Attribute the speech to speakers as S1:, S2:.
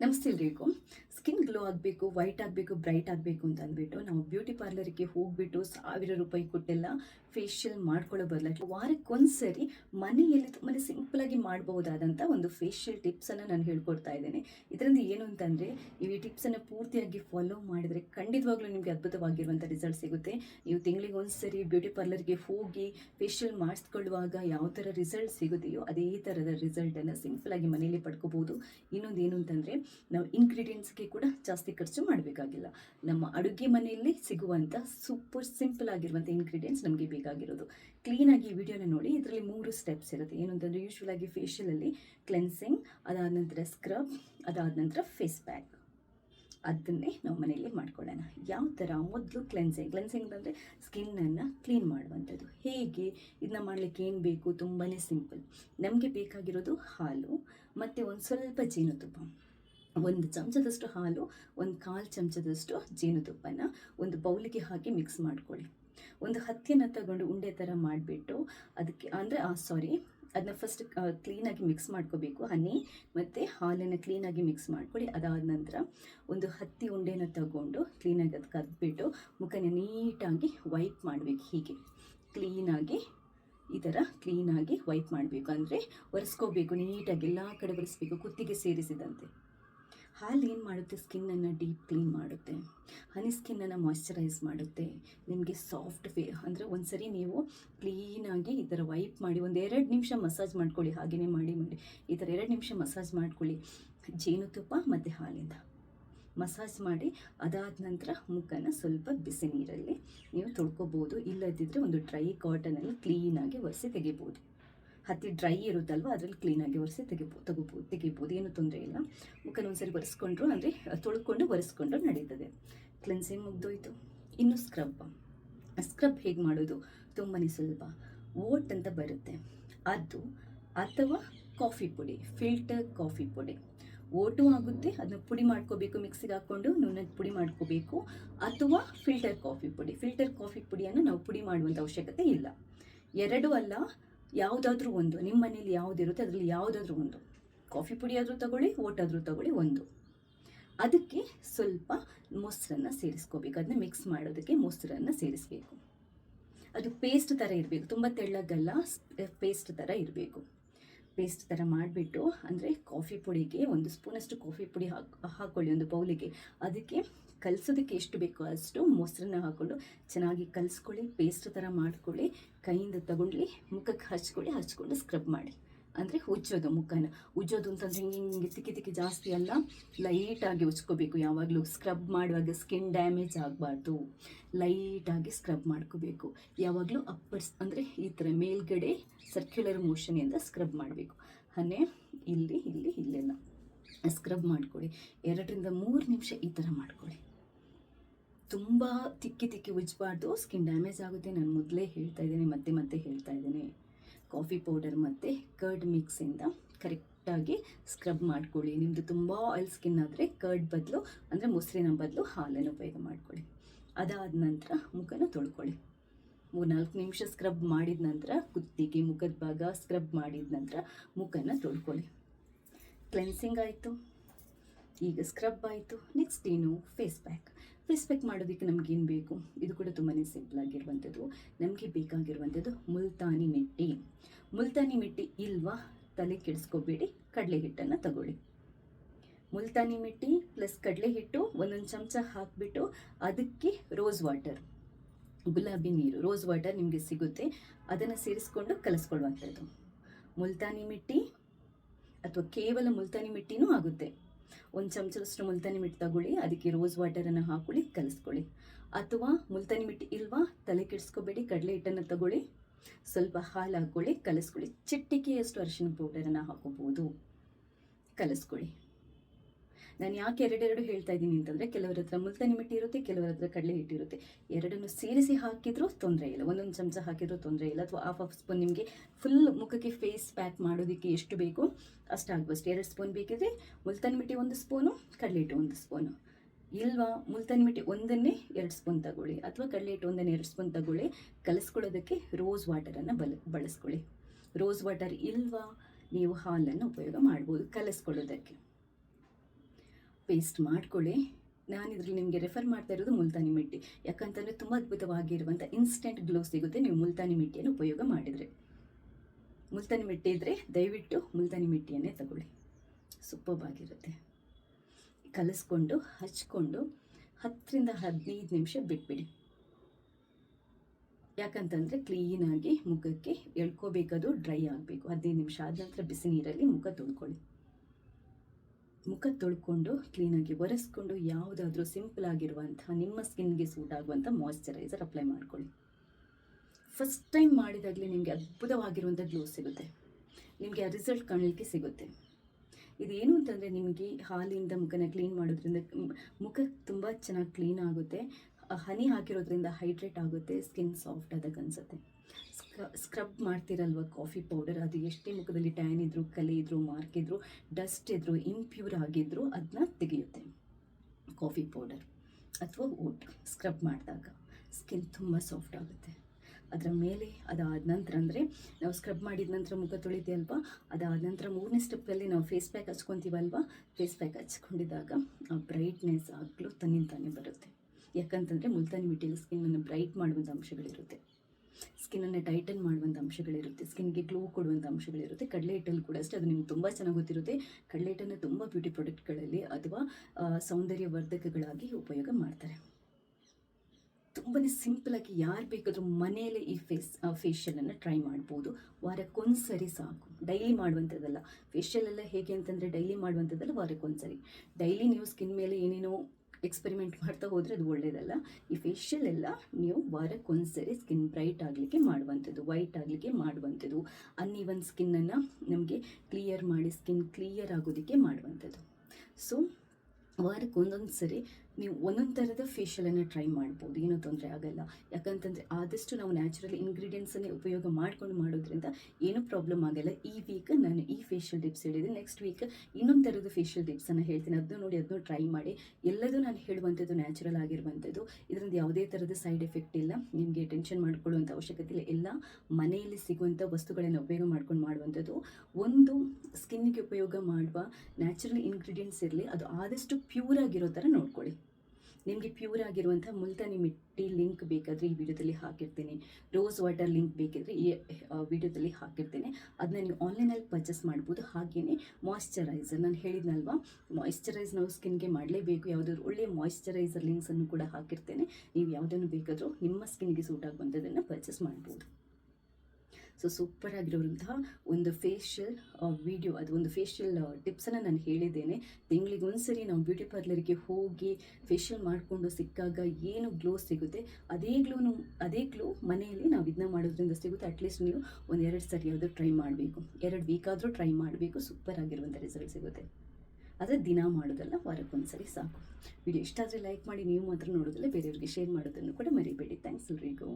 S1: ನಮಸ್ತೆ ಎಲ್ರಿಗೂ skin glow ಆಗಬೇಕು, ವೈಟ್ ಆಗಬೇಕು, ಬ್ರೈಟ್ ಆಗಬೇಕು ಅಂತ ಅಂದ್ಬಿಟ್ಟು ನಾವು ಬ್ಯೂಟಿ ಪಾರ್ಲರ್ಗೆ ಹೋಗ್ಬಿಟ್ಟು ಸಾವಿರ ರೂಪಾಯಿ ಕೊಟ್ಟೆಲ್ಲ ಫೇಶಿಯಲ್ ಮಾಡ್ಕೊಳ್ಳೋ ಬದಲಾಗಿ ವಾರಕ್ಕೊಂದ್ಸರಿ ಮನೆಯಲ್ಲಿ ತುಂಬಾ ಸಿಂಪಲ್ ಆಗಿ ಮಾಡಬಹುದಾದಂಥ ಒಂದು ಫೇಶಿಯಲ್ ಟಿಪ್ಸನ್ನು ನಾನು ಹೇಳ್ಕೊಡ್ತಾ ಇದ್ದೇನೆ. ಇದರಿಂದ ಏನು ಅಂತಂದರೆ ಈ ಈ ಟಿಪ್ಸನ್ನು ಪೂರ್ತಿಯಾಗಿ ಫಾಲೋ ಮಾಡಿದರೆ ಖಂಡಿತವಾಗ್ಲೂ ನಿಮಗೆ ಅದ್ಭುತವಾಗಿರುವಂಥ ರಿಸಲ್ಟ್ ಸಿಗುತ್ತೆ. ನೀವು ತಿಂಗಳಿಗೆ ಒಂದ್ಸರಿ ಬ್ಯೂಟಿ ಪಾರ್ಲರ್ಗೆ ಹೋಗಿ ಫೇಶಿಯಲ್ ಮಾಡಿಸ್ಕೊಳ್ಳುವಾಗ ಯಾವ ಥರ ರಿಸಲ್ಟ್ ಸಿಗುತ್ತೆಯೋ ಅದೇ ಥರದ ಸಿಂಪಲ್ ಆಗಿ ಮನೆಯಲ್ಲಿ ಪಡ್ಕೋಬಹುದು. ಇನ್ನೊಂದು ಏನು ಅಂತಂದರೆ ನಾವು ಇಂಗ್ರೀಡಿಯೆಂಟ್ಸ್ಗೆ ಕೂಡ ಜಾಸ್ತಿ ಖರ್ಚು ಮಾಡಬೇಕಾಗಿಲ್ಲ. ನಮ್ಮ ಅಡುಗೆ ಮನೆಯಲ್ಲಿ ಸಿಗುವಂಥ ಸೂಪರ್ ಸಿಂಪಲ್ ಆಗಿರುವಂಥ ಇಂಗ್ರೀಡಿಯೆಂಟ್ಸ್ ನಮಗೆ ಬೇಕಾಗಿರೋದು. ಕ್ಲೀನಾಗಿ ಈ ವಿಡಿಯೋನ ನೋಡಿ, ಇದರಲ್ಲಿ ಮೂರು ಸ್ಟೆಪ್ಸ್ ಇರುತ್ತೆ. ಏನು ಅಂತಂದರೆ ಯೂಶ್ವಲ್ ಆಗಿ ಫೇಶಿಯಲಲ್ಲಿ ಕ್ಲೆನ್ಸಿಂಗ್ ಅದಾದ ನಂತರ ಸ್ಕ್ರಬ್ ಅದಾದ ನಂತರ ಫೇಸ್ ಪ್ಯಾಕ್ ಅದನ್ನೇ ನಾವು ಮನೆಯಲ್ಲಿ ಮಾಡ್ಕೊಳ್ಳೋಣ. ಯಾವ ಥರ? ಮೊದಲು ಕ್ಲೆನ್ಸಿಂಗ್ ಕ್ಲೆನ್ಸಿಂಗ್ ಅಂತಂದರೆ ಸ್ಕಿನ್ನನ್ನು ಕ್ಲೀನ್ ಮಾಡುವಂಥದ್ದು. ಹೇಗೆ? ಇದನ್ನ ಮಾಡಲಿಕ್ಕೆ ಏನು ಬೇಕು? ತುಂಬಾ ಸಿಂಪಲ್ ನಮಗೆ ಬೇಕಾಗಿರೋದು ಹಾಲು, ಮತ್ತು ಒಂದು ಸ್ವಲ್ಪ ಜೇನುತುಪ್ಪ. ಒಂದು ಚಮಚದಷ್ಟು ಹಾಲು, ಒಂದು ಕಾಲು ಚಮಚದಷ್ಟು ಜೇನುತುಪ್ಪನ ಒಂದು ಬೌಲಿಗೆ ಹಾಕಿ ಮಿಕ್ಸ್ ಮಾಡ್ಕೊಳ್ಳಿ. ಒಂದು ಹತ್ತಿನ ತಗೊಂಡು ಉಂಡೆ ಥರ ಮಾಡಿಬಿಟ್ಟು ಅದಕ್ಕೆ ಅಂದರೆ ಸಾರಿ ಅದನ್ನ ಫಸ್ಟ್ ಕ್ಲೀನಾಗಿ ಮಿಕ್ಸ್ ಮಾಡ್ಕೋಬೇಕು ಹನಿ ಮತ್ತು ಹಾಲನ್ನು ಕ್ಲೀನಾಗಿ ಮಿಕ್ಸ್ ಮಾಡ್ಕೊಳ್ಳಿ. ಅದಾದ ನಂತರ ಒಂದು ಹತ್ತಿ ಉಂಡೆನ ತಗೊಂಡು ಕ್ಲೀನಾಗಿ ಅದು ಕದ್ಬಿಟ್ಟು ಮುಖನ ನೀಟಾಗಿ ವೈಪ್ ಮಾಡಬೇಕು ಹೀಗೆ. ಕ್ಲೀನಾಗಿ ಈ ಥರ ಕ್ಲೀನಾಗಿ ವೈಪ್ ಮಾಡಬೇಕು. ಅಂದರೆ ಒರೆಸ್ಕೋಬೇಕು, ನೀಟಾಗಿ ಎಲ್ಲ ಕಡೆ ಒರೆಸ್ಬೇಕು, ಕುತ್ತಿಗೆ ಸೇರಿಸಿದಂತೆ. ಹಾಲು ಏನು ಮಾಡುತ್ತೆ? ಸ್ಕಿನ್ನನ್ನು ಡೀಪ್ ಕ್ಲೀನ್ ಮಾಡುತ್ತೆ. ಹನಿ ಸ್ಕಿನ್ನನ್ನು ಮಾಯ್ಶ್ಚರೈಸ್ ಮಾಡುತ್ತೆ. ನಿಮಗೆ ಸಾಫ್ಟ್ ಫೇ ಅಂದರೆ ಒಂದ್ಸರಿ ನೀವು ಕ್ಲೀನಾಗಿ ಈ ಥರ ವೈಪ್ ಮಾಡಿ, ಒಂದು ಎರಡು ನಿಮಿಷ ಮಸಾಜ್ ಮಾಡ್ಕೊಳ್ಳಿ. ಹಾಗೆಯೇ ಮಾಡಿ ಮಾಡಿ. ಈ ಥರ ಎರಡು ನಿಮಿಷ ಮಸಾಜ್ ಮಾಡ್ಕೊಳ್ಳಿ. ಜೇನುತುಪ್ಪ ಮತ್ತು ಹಾಲಿಂದ. ಮಸಾಜ್ ಮಾಡಿ, ಅದಾದ ನಂತರ ಮುಖನ ಸ್ವಲ್ಪ ಬಿಸಿ ನೀರಲ್ಲಿ ನೀವು ತೊಳ್ಕೊಬೋದು. ಇಲ್ಲದಿದ್ದರೆ ಒಂದು ಡ್ರೈ ಕಾಟನಲ್ಲಿ ಕ್ಲೀನಾಗಿ ಒರೆಸಿ ತೆಗಿಬೋದು. ಹತ್ತಿ ಡ್ರೈ ಇರುತ್ತಲ್ವ, ಅದರಲ್ಲಿ ಕ್ಲೀನಾಗಿ ಒರೆಸಿ ತೆಗಿಬೋ ತಗೋಬೋದು ತೆಗಿಬೋದು ಏನು ತೊಂದರೆ ಇಲ್ಲ. ಮುಖನ ಒಂದ್ಸರಿ ಒರೆಸ್ಕೊಂಡ್ರು ಅಂದರೆ ತೊಳ್ಕೊಂಡು ಒರೆಸ್ಕೊಂಡು ನಡೀತದೆ. ಕ್ಲೆನ್ಸಿಂಗ್ ಮುಗ್ದೋಯ್ತು. ಇನ್ನು ಸ್ಕ್ರಬ್ ಸ್ಕ್ರಬ್ ಹೇಗೆ ಮಾಡೋದು? ತುಂಬಾ ಸುಲಭ. ಓಟ್ ಅಂತ ಬರುತ್ತೆ. ಅದು ಅಥವಾ ಕಾಫಿ ಪುಡಿ ಫಿಲ್ಟರ್ ಕಾಫಿ ಪುಡಿ. ಓಟು ಆಗುತ್ತೆ ಅದನ್ನ ಪುಡಿ ಮಾಡ್ಕೋಬೇಕು ಮಿಕ್ಸಿಗೆ ಹಾಕ್ಕೊಂಡು ನುಣ್ಣಗೆ ಪುಡಿ ಮಾಡ್ಕೋಬೇಕು. ಅಥವಾ ಫಿಲ್ಟರ್ ಕಾಫಿ ಪುಡಿ. ಫಿಲ್ಟರ್ ಕಾಫಿ ಪುಡಿಯನ್ನು ನಾವು ಪುಡಿ ಮಾಡುವಂಥ ಅವಶ್ಯಕತೆ ಇಲ್ಲ. ಎರಡೂ ಅಲ್ಲ ಯಾವುದಾದ್ರೂ ಒಂದು, ನಿಮ್ಮ ಮನೇಲಿ ಯಾವುದಿರುತ್ತೆ ಅದರಲ್ಲಿ ಯಾವುದಾದ್ರೂ ಒಂದು. ಕಾಫಿ ಪುಡಿ ಆದರೂ ತಗೊಳ್ಳಿ ಓಟಾದರೂ ತಗೊಳ್ಳಿ ಒಂದು. ಅದಕ್ಕೆ ಸ್ವಲ್ಪ ಮೊಸರನ್ನು ಸೇರಿಸ್ಕೋಬೇಕು. ಅದನ್ನ ಮಿಕ್ಸ್ ಮಾಡೋದಕ್ಕೆ ಮೊಸರನ್ನು ಸೇರಿಸಬೇಕು. ಅದು ಪೇಸ್ಟ್ ಥರ ಇರಬೇಕು. ತುಂಬ ತೆಳ್ಳಗಲ್ಲ ಪೇಸ್ಟ್ ಥರ ಇರಬೇಕು. ಪೇಸ್ಟ್ ಥರ ಮಾಡಿಬಿಟ್ಟು, ಅಂದರೆ ಕಾಫಿ ಪುಡಿಗೆ ಒಂದು ಸ್ಪೂನಷ್ಟು ಕಾಫಿ ಪುಡಿ ಹಾಕಿ ಹಾಕ್ಕೊಳ್ಳಿ ಒಂದು ಬೌಲಿಗೆ. ಅದಕ್ಕೆ ಕಲಿಸೋದಕ್ಕೆ ಎಷ್ಟು ಬೇಕೋ ಅಷ್ಟು ಮೊಸರನ್ನ ಹಾಕ್ಕೊಂಡು ಚೆನ್ನಾಗಿ ಕಲಿಸ್ಕೊಳ್ಳಿ ಪೇಸ್ಟ್ ಥರ ಮಾಡ್ಕೊಳ್ಳಿ, ಕೈಯಿಂದ ತಗೊಳ್ಳಿ ಮುಖಕ್ಕೆ ಹಚ್ಕೊಳ್ಳಿ, ಹಚ್ಕೊಂಡು ಸ್ಕ್ರಬ್ ಮಾಡಿ. ಅಂದರೆ ಉಜ್ಜೋದು, ಮುಖನ. ಉಜ್ಜೋದು ಅಂತಂದರೆ ಹಿಂಗೆ ತಿಕ್ಕಿ ತಿಕ್ಕಿ ಜಾಸ್ತಿ ಅಲ್ಲ ಲೈಟಾಗಿ ಉಜ್ಕೋಬೇಕು. ಯಾವಾಗಲೂ ಸ್ಕ್ರಬ್ ಮಾಡುವಾಗ ಸ್ಕಿನ್ ಡ್ಯಾಮೇಜ್ ಆಗಬಾರ್ದು. ಲೈಟಾಗಿ ಸ್ಕ್ರಬ್ ಮಾಡ್ಕೋಬೇಕು. ಯಾವಾಗಲೂ ಅಪ್ಪರ್ಸ್ ಅಂದರೆ ಈ ಥರ ಮೇಲ್ಗಡೆ ಸರ್ಕ್ಯುಲರ್ ಮೋಷನಿಂದ ಸ್ಕ್ರಬ್ ಮಾಡಬೇಕು. ಹನೆ ಇಲ್ಲಿ ಇಲ್ಲಿ, ಇಲ್ಲೆಲ್ಲ ಸ್ಕ್ರಬ್ ಮಾಡ್ಕೊಳ್ಳಿ. ಎರಡರಿಂದ ಮೂರು ನಿಮಿಷ ಈ ಥರ ಮಾಡ್ಕೊಳ್ಳಿ. ತುಂಬ ತಿಕ್ಕಿ ತಿಕ್ಕಿ ಉಜ್ಜಬಾರ್ದು ಸ್ಕಿನ್ ಡ್ಯಾಮೇಜ್ ಆಗುತ್ತೆ. ನಾನು ಮೊದಲೇ ಹೇಳ್ತಾ ಇದ್ದೀನಿ, ಮತ್ತೆ ಮತ್ತೆ ಹೇಳ್ತಾ ಇದ್ದೀನಿ. ಕಾಫಿ ಪೌಡರ್ ಮತ್ತು ಕರ್ಡ್ ಮಿಕ್ಸಿಂದ ಕರೆಕ್ಟಾಗಿ ಸ್ಕ್ರಬ್ ಮಾಡ್ಕೊಳ್ಳಿ. ನಿಮ್ಮದು ತುಂಬ ಆಯಿಲ್ ಸ್ಕಿನ್ ಆದರೆ ಕರ್ಡ್ ಬದಲು, ಅಂದರೆ ಮೊಸರಿನ ಬದಲು ಹಾಲನ್ನು ಉಪಯೋಗ ಮಾಡ್ಕೊಳ್ಳಿ. ಅದಾದ ನಂತರ ಮುಖನ ತೊಳ್ಕೊಳ್ಳಿ. ಮೂರ್ನಾಲ್ಕು ನಿಮಿಷ ಸ್ಕ್ರಬ್ ಮಾಡಿದ ನಂತರ ಕುತ್ತಿಗೆ, ಮುಖದ ಭಾಗ ಸ್ಕ್ರಬ್ ಮಾಡಿದ ನಂತರ ಮುಖನ ತೊಳ್ಕೊಳ್ಳಿ. ಕ್ಲೆನ್ಸಿಂಗ್ ಆಯಿತು. ಈಗ ಸ್ಕ್ರಬ್ ಆಯಿತು. ನೆಕ್ಸ್ಟ್ ಏನು? ಫೇಸ್ ಪ್ಯಾಕ್ ಫೇಸ್ ಪ್ಯಾಕ್ ಮಾಡೋದಕ್ಕೆ ನಮಗೇನು ಬೇಕು? ಇದು ಕೂಡ ತುಂಬಾ ಸಿಂಪಲ್ ಆಗಿರುವಂಥದ್ದು. ನಮಗೆ ಬೇಕಾಗಿರುವಂಥದ್ದು ಮುಲ್ತಾನಿ ಮೆಟ್ಟಿ. ಮುಲ್ತಾನಿ ಮೆಟ್ಟಿ ಇಲ್ವಾ? ತಲೆ ಕೆಡಿಸ್ಕೋಬೇಡಿ. ಕಡಲೆ ಹಿಟ್ಟನ್ನು ತಗೊಳ್ಳಿ. ಮುಲ್ತಾನಿ ಮೆಟ್ಟಿ ಪ್ಲಸ್ ಕಡಲೆ ಹಿಟ್ಟು ಒಂದೊಂದು ಚಮಚ ಹಾಕಿಬಿಟ್ಟು ಅದಕ್ಕೆ ರೋಸ್ ವಾಟರ್ ಗುಲಾಬಿ ನೀರು. ರೋಸ್ ವಾಟರ್ ನಿಮಗೆ ಸಿಗುತ್ತೆ. ಅದನ್ನು ಸೇರಿಸ್ಕೊಂಡು ಕಲಿಸ್ಕೊಳ್ಳುವಂಥದ್ದು. ಮುಲ್ತಾನಿ ಮಿಟ್ಟಿ ಅಥವಾ ಕೇವಲ ಮುಲ್ತಾನಿ ಮಿಟ್ಟಿನೂ ಆಗುತ್ತೆ. ಒಂದು ಚಮಚದಷ್ಟು ಮುಲ್ತಾನಿ ಮಿಟ್ಟು ತಗೊಳ್ಳಿ, ಅದಕ್ಕೆ ರೋಸ್ ವಾಟರನ್ನು ಹಾಕೊಳ್ಳಿ, ಕಲಿಸ್ಕೊಳ್ಳಿ. ಅಥವಾ ಮುಲ್ತಾನಿ ಮಿಟ್ಟು ಇಲ್ವಾ, ತಲೆ ಕೆಡಿಸ್ಕೋಬೇಡಿ, ಕಡಲೆ ಹಿಟ್ಟನ್ನು ತಗೊಳ್ಳಿ. ಸ್ವಲ್ಪ ಹಾಲು ಹಾಕ್ಕೊಳ್ಳಿ, ಕಲಿಸ್ಕೊಳ್ಳಿ. ಚಿಟ್ಟಿಗೆಯಷ್ಟು ಅರಿಶಿನ ಪೌಡರನ್ನು ಹಾಕೋಬೋದು ಕಲಿಸ್ಕೊಳ್ಳಿ. ನಾನು ಯಾಕೆ ಎರಡೆರಡು ಹೇಳ್ತಾ ಇದ್ದೀನಿ ಅಂತಂದರೆ, ಕೆಲವರ ಹತ್ರ ಮುಲ್ತಾನಿ ಮಿಟ್ಟಿ ಇರುತ್ತೆ, ಕೆಲವರ ಹತ್ರ ಕಡಲೆ ಹಿಟ್ಟಿರುತ್ತೆ ಎರಡನ್ನು ಸೇರಿಸಿ ಹಾಕಿದರೂ ತೊಂದರೆ ಇಲ್ಲ. ಒಂದೊಂದು ಚಮಚ ಹಾಕಿದರೂ ತೊಂದರೆ ಇಲ್ಲ. ಅಥವಾ ಹಾಫ್ ಹಾಫ್ ಸ್ಪೂನ್ ನಿಮಗೆ ಫುಲ್ ಮುಖಕ್ಕೆ ಫೇಸ್ ಪ್ಯಾಕ್ ಮಾಡೋದಕ್ಕೆ ಎಷ್ಟು ಬೇಕು ಅಷ್ಟಾಗುವಷ್ಟು. ಎರಡು ಸ್ಪೂನ್ ಬೇಕಿದ್ರೆ ಮುಲ್ತಾನಿ ಮಿಟ್ಟಿ ಒಂದು ಸ್ಪೂನು ಕಡಲೆ ಹಿಟ್ಟು ಒಂದು ಸ್ಪೂನು ಇಲ್ವಾ? ಮುಲ್ತಾನಿ ಮಿಟ್ಟಿ ಒಂದನ್ನೇ ಎರಡು ಸ್ಪೂನ್ ತಗೊಳ್ಳಿ. ಅಥವಾ ಕಡಲೆ ಹಿಟ್ಟು ಒಂದನ್ನೇ ಎರಡು ಸ್ಪೂನ್ ತಗೊಳ್ಳಿ. ಕಲಿಸ್ಕೊಳ್ಳೋದಕ್ಕೆ ರೋಸ್ ವಾಟರನ್ನು ಬಲ, ಬಳಸ್ಕೊಳ್ಳಿ. ರೋಸ್ ವಾಟರ್ ಇಲ್ವಾ? ನೀವು ಹಾಲನ್ನು ಉಪಯೋಗ ಮಾಡ್ಬೋದು ಕಲಿಸ್ಕೊಳ್ಳೋದಕ್ಕೆ. ಪೇಸ್ಟ್ ಮಾಡ್ಕೊಳ್ಳಿ. ನಾನು ಇದರಲ್ಲಿ ನಿಮಗೆ ರೆಫರ್ ಮಾಡ್ತಾ ಇರೋದು ಮುಲ್ತಾನಿ ಮಿಟ್ಟಿ. ಯಾಕಂತಂದರೆ ತುಂಬ ಅದ್ಭುತವಾಗಿರುವಂಥ ಇನ್ಸ್ಟೆಂಟ್ ಗ್ಲೋ ಸಿಗುತ್ತೆ. ನೀವು ಮುಲ್ತಾನಿ ಮಿಟ್ಟಿಯನ್ನು ಉಪಯೋಗ ಮಾಡಿದರೆ. ಮುಲ್ತಾನಿ ಮಿಟ್ಟಿ ಇದ್ದರೆ ದಯವಿಟ್ಟು ಮುಲ್ತಾನಿ ಮಿಟ್ಟಿಯನ್ನೇ ತಗೊಳ್ಳಿ. ಸೂಪರ್ಬ್ ಆಗಿರುತ್ತೆ ಕಲಿಸ್ಕೊಂಡು, ಹಚ್ಕೊಂಡು ಹತ್ತರಿಂದ ಹದಿನೈದು ನಿಮಿಷ ಬಿಟ್ಬಿಡಿ. ಯಾಕಂತಂದರೆ ಕ್ಲೀನಾಗಿ ಮುಖಕ್ಕೆ ಎಳ್ಕೋಬೇಕದು ಡ್ರೈ ಆಗಬೇಕು. ಹದಿನೈದು ನಿಮಿಷ ಆದ ನಂತರ ಬಿಸಿ ನೀರಲ್ಲಿ ಮುಖ ತೊಳ್ಕೊಳ್ಳಿ. ಮುಖ ತೊಳ್ಕೊಂಡು ಕ್ಲೀನಾಗಿ ಒರೆಸ್ಕೊಂಡು ಯಾವುದಾದ್ರೂ ಸಿಂಪಲ್ ಆಗಿರುವಂಥ ನಿಮ್ಮ ಸ್ಕಿನ್ಗೆ ಸೂಟ್ ಆಗುವಂಥ ಮಾಯ್ಶ್ಚರೈಸರ್ ಅಪ್ಲೈ ಮಾಡ್ಕೊಳ್ಳಿ. ಫಸ್ಟ್ ಟೈಮ್ ಮಾಡಿದಾಗಲೇ ನಿಮಗೆ ಅದ್ಭುತವಾಗಿರುವಂಥ ಗ್ಲೋ ಸಿಗುತ್ತೆ. ನಿಮಗೆ ಆ ರಿಸಲ್ಟ್ ಕಾಣಲಿಕ್ಕೆ ಸಿಗುತ್ತೆ. ಇದೇನು ಅಂತಂದರೆ ನಿಮಗೆ ಹಾಲಿಂದ ಮುಖನ ಕ್ಲೀನ್ ಮಾಡೋದ್ರಿಂದ ಮುಖ ತುಂಬ ಚೆನ್ನಾಗಿ ಕ್ಲೀನ್ ಆಗುತ್ತೆ. ಹನಿ ಹಾಕಿರೋದ್ರಿಂದ ಹೈಡ್ರೇಟ್ ಆಗುತ್ತೆ ಸ್ಕಿನ್ ಸಾಫ್ಟ್ ಆದಾಗ ಅನಿಸುತ್ತೆ. ಸ್ಕ್ರಬ್ ಮಾಡ್ತಿರಲ್ವ ಕಾಫಿ ಪೌಡರ್? ಅದು ಎಷ್ಟೇ ಮುಖದಲ್ಲಿ ಟ್ಯಾನ್ ಇದ್ದರೂ ಕಲೆ ಇದ್ದರೂ ಮಾರ್ಕ್ ಇದ್ದರೂ ಡಸ್ಟ್ ಇದ್ದರೂ ಇಂಪ್ಯೂರ್ ಆಗಿದ್ದರೂ ಅದನ್ನ ತೆಗೆಯುತ್ತೆ. ಕಾಫಿ ಪೌಡರ್ ಅಥವಾ ಓಟ್ ಸ್ಕ್ರಬ್ ಮಾಡಿದಾಗ ಸ್ಕಿನ್ ತುಂಬ ಸಾಫ್ಟ್ ಆಗುತ್ತೆ. ಅದರ ಮೇಲೆ ಅದಾದ ನಂತರ ಅಂದರೆ ನಾವು ಸ್ಕ್ರಬ್ ಮಾಡಿದ ನಂತರ ಮುಖ ತೊಳಿತೀವಲ್ವ ಅದಾದ ನಂತರ ಮೂರನೇ ಸ್ಟೆಪ್ಪಲ್ಲಿ ನಾವು ಫೇಸ್ ಪ್ಯಾಕ್ ಹಚ್ಕೊತೀವಲ್ವ? ಫೇಸ್ ಪ್ಯಾಕ್ ಹಚ್ಕೊಂಡಿದ್ದಾಗ ಆ ಬ್ರೈಟ್ನೆಸ್ ಆಗಲೂ ತನ್ನಿಂದ ತಾನೇ ಬರುತ್ತೆ. ಯಾಕಂತಂದರೆ ಮುಲ್ತಾನಿ ಮಿಟ್ಟಿಯಲ್ಲಿ ಸ್ಕಿನ್ನನ್ನು ಬ್ರೈಟ್ ಮಾಡುವಂಥ ಅಂಶಗಳಿರುತ್ತೆ. ಸ್ಕಿನ್ನನ್ನು ಟೈಟನ್ ಮಾಡುವಂಥ ಅಂಶಗಳಿರುತ್ತೆ, ಸ್ಕಿನ್ಗೆ ಗ್ಲೋ ಕೊಡುವಂಥ ಅಂಶಗಳಿರುತ್ತೆ, ಕಡಲೆ ಹಿಟ್ಟಲ್ಲಿ ಕೂಡ ಅಷ್ಟೇ, ಅದು ನಿಮ್ಗೆ ತುಂಬ ಚೆನ್ನಾಗಿ ಗೊತ್ತಿರುತ್ತೆ. ಕಡಲೆ ಹಿಟ್ಟನ್ನು ತುಂಬ ಬ್ಯೂಟಿ ಪ್ರಾಡಕ್ಟ್ಗಳಲ್ಲಿ ಅಥವಾ ಸೌಂದರ್ಯವರ್ಧಕಗಳಾಗಿ ಸೌಂದರ್ಯ ವರ್ಧಕಗಳಾಗಿ ಉಪಯೋಗ ಮಾಡ್ತಾರೆ. ತುಂಬಾ ಸಿಂಪಲಾಗಿ ಯಾರು ಬೇಕಾದರೂ ಮನೆಯಲ್ಲೇ ಈ ಫೇಸ್ ಫೇಶಿಯಲನ್ನು ಟ್ರೈ ಮಾಡ್ಬೋದು. ವಾರಕ್ಕೊಂದ್ಸರಿ ಸಾಕು. ಡೈಲಿ ಮಾಡುವಂಥದ್ದಲ್ಲ. ಫೇಶಿಯಲ್ ಎಲ್ಲ ಹೇಗೆ ಅಂತಂದರೆ ಡೈಲಿ ಮಾಡುವಂಥದ್ದಲ್ಲ ವಾರಕ್ಕೊಂದ್ಸರಿ. ಡೈಲಿ ನೀವು ಸ್ಕಿನ್ ಮೇಲೆ ಏನೇನೋ ಎಕ್ಸ್ಪೆರಿಮೆಂಟ್ ಮಾಡ್ತಾ ಹೋದರೆ ಅದು ಒಳ್ಳೆಯದಲ್ಲ ಈ ಫೇಶಿಯಲ್ ಎಲ್ಲ ನೀವು ವಾರಕ್ಕೊಂದ್ಸರಿ ಸ್ಕಿನ್ ಬ್ರೈಟ್ ಆಗಲಿಕ್ಕೆ ಮಾಡುವಂಥದ್ದು ವೈಟ್ ಆಗಲಿಕ್ಕೆ ಮಾಡುವಂಥದ್ದು. ಅನ್ಇವನ್ ಸ್ಕಿನ್ನನ್ನು ನಮಗೆ ಕ್ಲಿಯರ್ ಮಾಡಿ ಸ್ಕಿನ್ ಕ್ಲಿಯರ್ ಆಗೋದಕ್ಕೆ ಮಾಡುವಂಥದ್ದು. ಸೊ ವಾರಕ್ಕೆ ಒಂದೊಂದು ಸರಿ ನೀವು ಒಂದೊಂದು ಥರದ ಫೇಶಿಯಲನ್ನು ಟ್ರೈ ಮಾಡ್ಬೋದು, ಏನೂ ತೊಂದರೆ ಆಗಲ್ಲ. ಯಾಕಂತಂದರೆ ಆದಷ್ಟು ನಾವು ನ್ಯಾಚುರಲ್ ಇಂಗ್ರೀಡಿಯೆಂಟ್ಸನ್ನೇ ಉಪಯೋಗ ಮಾಡ್ಕೊಂಡು ಮಾಡೋದ್ರಿಂದ ಏನೂ ಪ್ರಾಬ್ಲಮ್ ಆಗಲ್ಲ. ಈ ವೀಕ್ ನಾನು ಈ ಫೇಶಿಯಲ್ ಟಿಪ್ಸ್ ಹೇಳಿದೆ ನೆಕ್ಸ್ಟ್ ವೀಕ್ ಇನ್ನೊಂದು ಥರದ ಫೇಶಿಯಲ್ ಟಿಪ್ಸನ್ನು ಹೇಳ್ತೀನಿ. ಅದನ್ನು ನೋಡಿ ಅದನ್ನು ಟ್ರೈ ಮಾಡಿ. ಎಲ್ಲದೂ ನಾನು ಹೇಳುವಂಥದ್ದು ನ್ಯಾಚುರಲ್ ಆಗಿರುವಂಥದ್ದು. ಇದರಿಂದ ಯಾವುದೇ ಥರದ ಸೈಡ್ ಎಫೆಕ್ಟ್ ಇಲ್ಲ. ನಿಮಗೆ ಟೆನ್ಷನ್ ಮಾಡ್ಕೊಳ್ಳುವಂಥ ಅವಶ್ಯಕತೆ ಇಲ್ಲ. ಎಲ್ಲ ಮನೆಯಲ್ಲಿ ಸಿಗುವಂಥ ವಸ್ತುಗಳನ್ನು ಉಪಯೋಗ ಮಾಡ್ಕೊಂಡು ಮಾಡುವಂಥದ್ದು. ಒಂದು ಸ್ಕಿನ್ನಿಗೆ ಉಪಯೋಗ ಮಾಡುವ ನ್ಯಾಚುರಲ್ ಇಂಗ್ರೀಡಿಯೆಂಟ್ಸ್ ಇರಲಿ, ಅದು ಆದಷ್ಟು ಪ್ಯೂರ್ ಆಗಿರೋ ಥರ ನೋಡ್ಕೊಳ್ಳಿ. ನಿಮಗೆ ಪ್ಯೂರ್ ಆಗಿರುವಂಥ ಮುಲ್ತಾನಿ ಮಿಟ್ಟಿ ಲಿಂಕ್ ಬೇಕಾದರೆ ಈ ವಿಡಿಯೋದಲ್ಲಿ ಹಾಕಿರ್ತೀನಿ. ರೋಸ್ ವಾಟರ್ ಲಿಂಕ್ ಬೇಕಿದ್ರೆ ಈ ವಿಡಿಯೋದಲ್ಲಿ ಹಾಕಿರ್ತೇನೆ. ಅದನ್ನ ನೀವು ಆನ್ಲೈನಲ್ಲಿ ಪರ್ಚೇಸ್ ಮಾಡ್ಬೋದು. ಹಾಗೆಯೇ ಮಾಯಿಶ್ಚರೈಸರ್ ನಾನು ಹೇಳಿದ್ನಲ್ವಾ? ಮಾಯಿಶ್ಚರೈಸ್ ನಾವು ಸ್ಕಿನ್ಗೆ ಮಾಡಲೇಬೇಕು. ಯಾವುದಾದ್ರು ಒಳ್ಳೆಯ ಮಾಯಿಶ್ಚರೈಸರ್ ಲಿಂಕ್ಸನ್ನು ಕೂಡ ಹಾಕಿರ್ತೇನೆ. ನೀವು ಯಾವುದನ್ನು ಬೇಕಾದರೂ ನಿಮ್ಮ ಸ್ಕಿನ್ಗೆ ಸೂಟ್ ಆಗುವಂಥದ್ದನ್ನು ಪರ್ಚೇಸ್ ಮಾಡ್ಬೋದು. ಸೊ ಸೂಪರ್ ಆಗಿರುವಂತಹ ಒಂದು ಫೇಶಿಯಲ್ ವಿಡಿಯೋ ಅದು ಒಂದು ಫೇಶಿಯಲ್ ಟಿಪ್ಸನ್ನು ನಾನು ಹೇಳಿದ್ದೇನೆ. ತಿಂಗಳಿಗೆ ಒಂದ್ಸರಿ ನಾವು ಬ್ಯೂಟಿ ಪಾರ್ಲರ್ಗೆ ಹೋಗಿ ಫೇಶಿಯಲ್ ಮಾಡಿಕೊಂಡು ಸಿಕ್ಕಾಗ ಏನು ಗ್ಲೋ ಸಿಗುತ್ತೆ, ಅದೇ ಗ್ಲೋನು ಅದೇ ಗ್ಲೋ ಮನೆಯಲ್ಲಿ ನಾವು ಇದನ್ನ ಮಾಡೋದ್ರಿಂದ ಸಿಗುತ್ತೆ. ಅಟ್ಲೀಸ್ಟ್ ನೀವು ಒಂದು ಎರಡು ಸರಿ ಟ್ರೈ ಮಾಡಬೇಕು. ಎರಡು ವೀಕ್ ಆದರೂ ಟ್ರೈ ಮಾಡಬೇಕು. ಸೂಪರ್ ಆಗಿರುವಂಥ ರಿಸಲ್ಟ್ ಸಿಗುತ್ತೆ. ಆದರೆ ದಿನ ಮಾಡೋದಲ್ಲ ವಾರಕ್ಕೊಂದ್ಸರಿ ಸಾಕು. ವಿಡಿಯೋ ಇಷ್ಟ ಆದರೆ ಲೈಕ್ ಮಾಡಿ, ನೀವು ಮಾತ್ರ ನೋಡೋದಿಲ್ಲ, ಬೇರೆಯವ್ರಿಗೆ ಶೇರ್ ಮಾಡೋದನ್ನು ಕೂಡ ಮರಿಬೇಡಿ. ಥ್ಯಾಂಕ್ಸ್ ಎಲ್ರಿಗೂ.